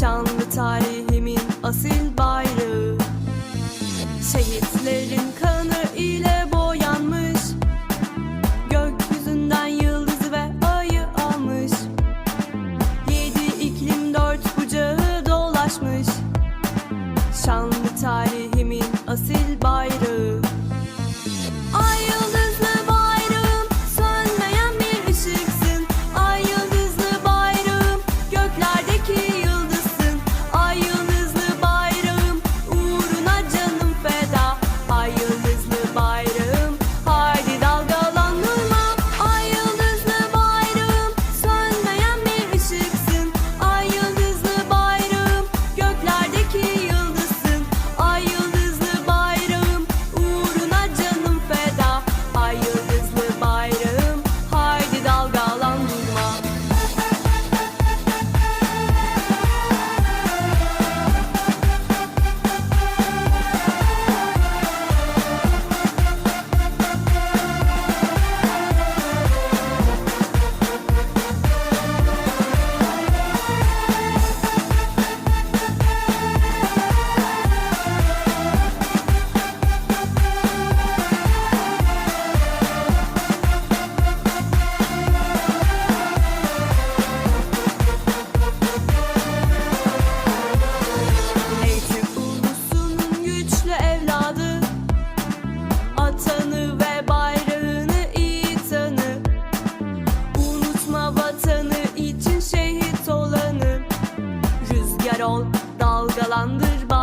Şanlı tarihimin asil bayrağı. Şehitlerin kanı ile boyanmış. Gökyüzünden yıldızı ve ayı almış. Yedi iklim dört bucağı dolaşmış. Şanlı tarihimin asil bayrağı. dalgalandır.